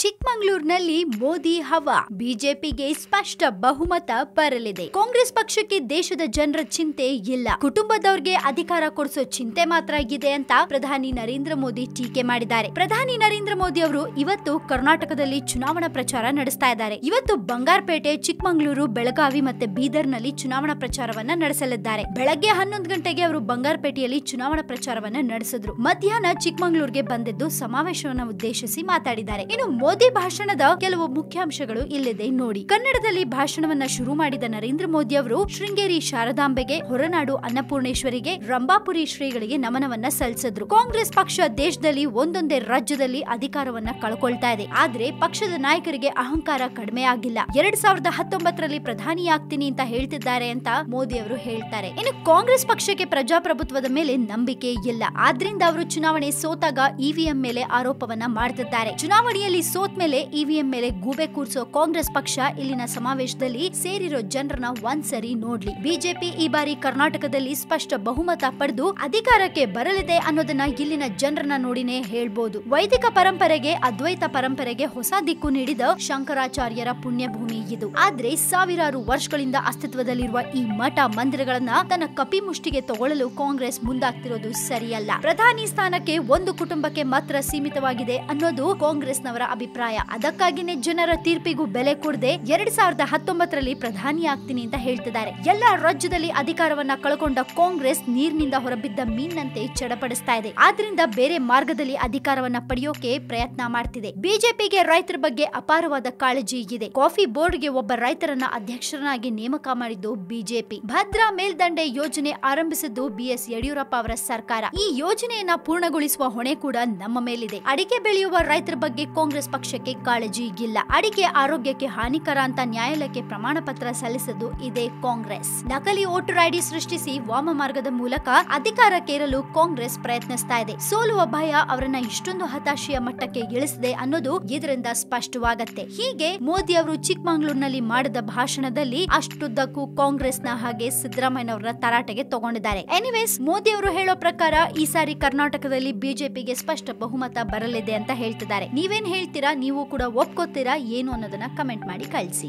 ಚಿಕ್ಕಮಗಳೂರಿನಲ್ಲಿ ಮೋದಿ ಹವಾ. ಬಿಜೆಪಿಗೆ ಸ್ಪಷ್ಟ ಬಹುಮತ ಬರಲಿದೆ. ಕಾಂಗ್ರೆಸ್ ಪಕ್ಷಕ್ಕೆ ದೇಶದ ಜನರ ಚಿಂತೆ ಇಲ್ಲ. ಕುಟುಂಬದವ್ರಿಗೆ ಅಧಿಕಾರ ಕೊಡಿಸೋ ಚಿಂತೆ ಮಾತ್ರ ಇದೆ ಅಂತ ಪ್ರಧಾನಿ ನರೇಂದ್ರ ಮೋದಿ ಟೀಕೆ ಮಾಡಿದ್ದಾರೆ. ಪ್ರಧಾನಿ ನರೇಂದ್ರ ಮೋದಿ ಅವರು ಇವತ್ತು ಕರ್ನಾಟಕದಲ್ಲಿ ಚುನಾವಣಾ ಪ್ರಚಾರ ನಡೆಸ್ತಾ ಇದ್ದಾರೆ. ಇವತ್ತು ಬಂಗಾರಪೇಟೆ, ಚಿಕ್ಕಮಗಳೂರು, ಬೆಳಗಾವಿ ಮತ್ತೆ ಬೀದರ್ನಲ್ಲಿ ಚುನಾವಣಾ ಪ್ರಚಾರವನ್ನ ನಡೆಸಲಿದ್ದಾರೆ. ಬೆಳಗ್ಗೆ ಹನ್ನೊಂದು ಗಂಟೆಗೆ ಅವರು ಬಂಗಾರಪೇಟೆಯಲ್ಲಿ ಚುನಾವಣಾ ಪ್ರಚಾರವನ್ನ ನಡೆಸಿದ್ರು. ಮಧ್ಯಾಹ್ನ ಚಿಕ್ಕಮಗಳೂರಿಗೆ ಬಂದಿದ್ದು ಸಮಾವೇಶವನ್ನು ಉದ್ದೇಶಿಸಿ ಮಾತಾಡಿದ್ದಾರೆ. ಇನ್ನು ಮೋದಿ ಭಾಷಣದ ಕೆಲವು ಮುಖ್ಯಾಂಶಗಳು ಇಲ್ಲಿದೆ ನೋಡಿ. ಕನ್ನಡದಲ್ಲಿ ಭಾಷಣವನ್ನ ಶುರು ಮಾಡಿದ ನರೇಂದ್ರ ಮೋದಿ ಅವರು ಶೃಂಗೇರಿ ಶಾರದಾಂಬೆಗೆ, ಹೊರನಾಡು ಅನ್ನಪೂರ್ಣೇಶ್ವರಿಗೆ, ರಂಭಾಪುರಿ ಶ್ರೀಗಳಿಗೆ ನಮನವನ್ನ ಸಲ್ಲಿಸಿದ್ರು. ಕಾಂಗ್ರೆಸ್ ಪಕ್ಷ ದೇಶದಲ್ಲಿ ಒಂದೊಂದೇ ರಾಜ್ಯದಲ್ಲಿ ಅಧಿಕಾರವನ್ನ ಕಳ್ಕೊಳ್ತಾ ಇದೆ. ಆದ್ರೆ ಪಕ್ಷದ ನಾಯಕರಿಗೆ ಅಹಂಕಾರ ಕಡಿಮೆ ಆಗಿಲ್ಲ. ಎರಡ್ ಸಾವಿರದ ಹತ್ತೊಂಬತ್ತರಲ್ಲಿ ಪ್ರಧಾನಿಯಾಗ್ತೀನಿ ಅಂತ ಹೇಳ್ತಿದ್ದಾರೆ ಅಂತ ಮೋದಿ ಅವರು ಹೇಳ್ತಾರೆ. ಇನ್ನು ಕಾಂಗ್ರೆಸ್ ಪಕ್ಷಕ್ಕೆ ಪ್ರಜಾಪ್ರಭುತ್ವದ ಮೇಲೆ ನಂಬಿಕೆ ಇಲ್ಲ. ಆದ್ರಿಂದ ಅವರು ಚುನಾವಣೆ ಸೋತಾಗ ಇವಿಎಂ ಮೇಲೆ ಆರೋಪವನ್ನ ಮಾಡ್ತಿದ್ದಾರೆ. ಚುನಾವಣೆಯಲ್ಲಿ ಸೋತ್ ಮೇಲೆ ಇವಿಎಂ ಮೇಲೆ ಗೂಬೆ ಕೂರಿಸೋ ಕಾಂಗ್ರೆಸ್ ಪಕ್ಷ ಇಲ್ಲಿನ ಸಮಾವೇಶದಲ್ಲಿ ಸೇರಿರೋ ಜನರನ್ನ ಒಂದ್ಸರಿ ನೋಡ್ಲಿ. ಬಿಜೆಪಿ ಈ ಬಾರಿ ಕರ್ನಾಟಕದಲ್ಲಿ ಸ್ಪಷ್ಟ ಬಹುಮತ ಪಡೆದು ಅಧಿಕಾರಕ್ಕೆ ಬರಲಿದೆ ಅನ್ನೋದನ್ನ ಇಲ್ಲಿನ ಜನರನ್ನ ನೋಡಿನೇ ಹೇಳ್ಬೋದು. ವೈದಿಕ ಪರಂಪರೆಗೆ, ಅದ್ವೈತ ಪರಂಪರೆಗೆ ಹೊಸ ದಿಕ್ಕು ನೀಡಿದ ಶಂಕರಾಚಾರ್ಯರ ಪುಣ್ಯಭೂಮಿ ಇದು. ಆದ್ರೆ ಸಾವಿರಾರು ವರ್ಷಗಳಿಂದ ಅಸ್ತಿತ್ವದಲ್ಲಿರುವ ಈ ಮಠ ಮಂದಿರಗಳನ್ನ ತನ್ನ ಕಪಿಮುಷ್ಟಿಗೆ ತಗೊಳ್ಳಲು ಕಾಂಗ್ರೆಸ್ ಮುಂದಾಗ್ತಿರೋದು ಸರಿಯಲ್ಲ. ಪ್ರಧಾನಿ ಸ್ಥಾನಕ್ಕೆ ಒಂದು ಕುಟುಂಬಕ್ಕೆ ಮಾತ್ರ ಸೀಮಿತವಾಗಿದೆ ಅನ್ನೋದು ಕಾಂಗ್ರೆಸ್ನವರ ಅಭಿಪ್ರಾಯ. ಅದಕ್ಕಾಗಿನೇ ಜನರ ತೀರ್ಪಿಗೂ ಬೆಲೆ ಕೊಡದೆ ಎರಡ್ ಸಾವಿರದ ಹತ್ತೊಂಬತ್ತರಲ್ಲಿ ಪ್ರಧಾನಿ ಆಗ್ತೀನಿ ಅಂತ ಹೇಳ್ತಿದ್ದಾರೆ. ಎಲ್ಲ ರಾಜ್ಯದಲ್ಲಿ ಅಧಿಕಾರವನ್ನ ಕಳ್ಕೊಂಡ ಕಾಂಗ್ರೆಸ್ ನೀರಿನಿಂದ ಹೊರಬಿದ್ದ ಮೀನಂತೆ ಚಡಪಡಿಸ್ತಾ ಇದೆ. ಆದ್ರಿಂದ ಬೇರೆ ಮಾರ್ಗದಲ್ಲಿ ಅಧಿಕಾರವನ್ನ ಪಡೆಯೋಕೆ ಪ್ರಯತ್ನ ಮಾಡ್ತಿದೆ. ಬಿಜೆಪಿಗೆ ರೈತರ ಬಗ್ಗೆ ಅಪಾರವಾದ ಕಾಳಜಿ ಇದೆ. ಕಾಫಿ ಬೋರ್ಡ್ಗೆ ಒಬ್ಬ ರೈತರನ್ನ ಅಧ್ಯಕ್ಷರನ್ನಾಗಿ ನೇಮಕ ಮಾಡಿದ್ದು ಬಿಜೆಪಿ. ಭದ್ರಾ ಮೇಲ್ದಂಡೆ ಯೋಜನೆ ಆರಂಭಿಸಿದ್ದು ಬಿಎಸ್ ಯಡಿಯೂರಪ್ಪ ಅವರ ಸರ್ಕಾರ. ಈ ಯೋಜನೆಯನ್ನ ಪೂರ್ಣಗೊಳಿಸುವ ಹೊಣೆ ಕೂಡ ನಮ್ಮ ಮೇಲಿದೆ. ಅಡಿಕೆ ಬೆಳೆಯುವ ರೈತರ ಬಗ್ಗೆ ಕಾಂಗ್ರೆಸ್ ಪಕ್ಷಕ್ಕೆ ಕಾಳಜಿ ಇಲ್ಲ ಅಡಿಕೆ ಆರೋಗ್ಯಕ್ಕೆ ಹಾನಿಕರ ಅಂತ ನ್ಯಾಯಾಲಯಕ್ಕೆ ಪ್ರಮಾಣ ಪತ್ರ ಸಲ್ಲಿಸಿದ್ದು ಇದೇ ಕಾಂಗ್ರೆಸ್. ನಕಲಿ ಓಟರ್ ಐಡಿ ಸೃಷ್ಟಿಸಿ ವಾಮ ಮಾರ್ಗದ ಮೂಲಕ ಅಧಿಕಾರಕ್ಕೇರಲು ಕಾಂಗ್ರೆಸ್ ಪ್ರಯತ್ನಿಸ್ತಾ ಇದೆ. ಸೋಲುವ ಭಯ ಅವರನ್ನ ಇಷ್ಟೊಂದು ಹತಾಶೆಯ ಮಟ್ಟಕ್ಕೆ ಇಳಿಸಿದೆ ಅನ್ನೋದು ಇದರಿಂದ ಸ್ಪಷ್ಟವಾಗತ್ತೆ. ಹೀಗೆ ಮೋದಿ ಅವರು ಚಿಕ್ಕಮಗಳೂರಿನಲ್ಲಿ ಮಾಡಿದ ಭಾಷಣದಲ್ಲಿ ಅಷ್ಟುದ್ದಕ್ಕೂ ಕಾಂಗ್ರೆಸ್ನ ಹಾಗೆ ಸಿದ್ದರಾಮಯ್ಯನವರ ತರಾಟೆಗೆ ತಗೊಂಡಿದ್ದಾರೆ. ಎನಿವೇಸ್, ಮೋದಿ ಅವರು ಹೇಳೋ ಪ್ರಕಾರ ಈ ಸಾರಿ ಕರ್ನಾಟಕದಲ್ಲಿ ಬಿಜೆಪಿಗೆ ಸ್ಪಷ್ಟ ಬಹುಮತ ಬರಲಿದೆ ಅಂತ ಹೇಳ್ತಿದ್ದಾರೆ. ನೀವೇನ್ ಹೇಳ್ತೀರಾ? ನೀವು ಕೂಡ ಒಪ್ಕೋತೀರಾ ಏನು ಅನ್ನೋದನ್ನ ಕಮೆಂಟ್ ಮಾಡಿ ಕಳಿಸಿ.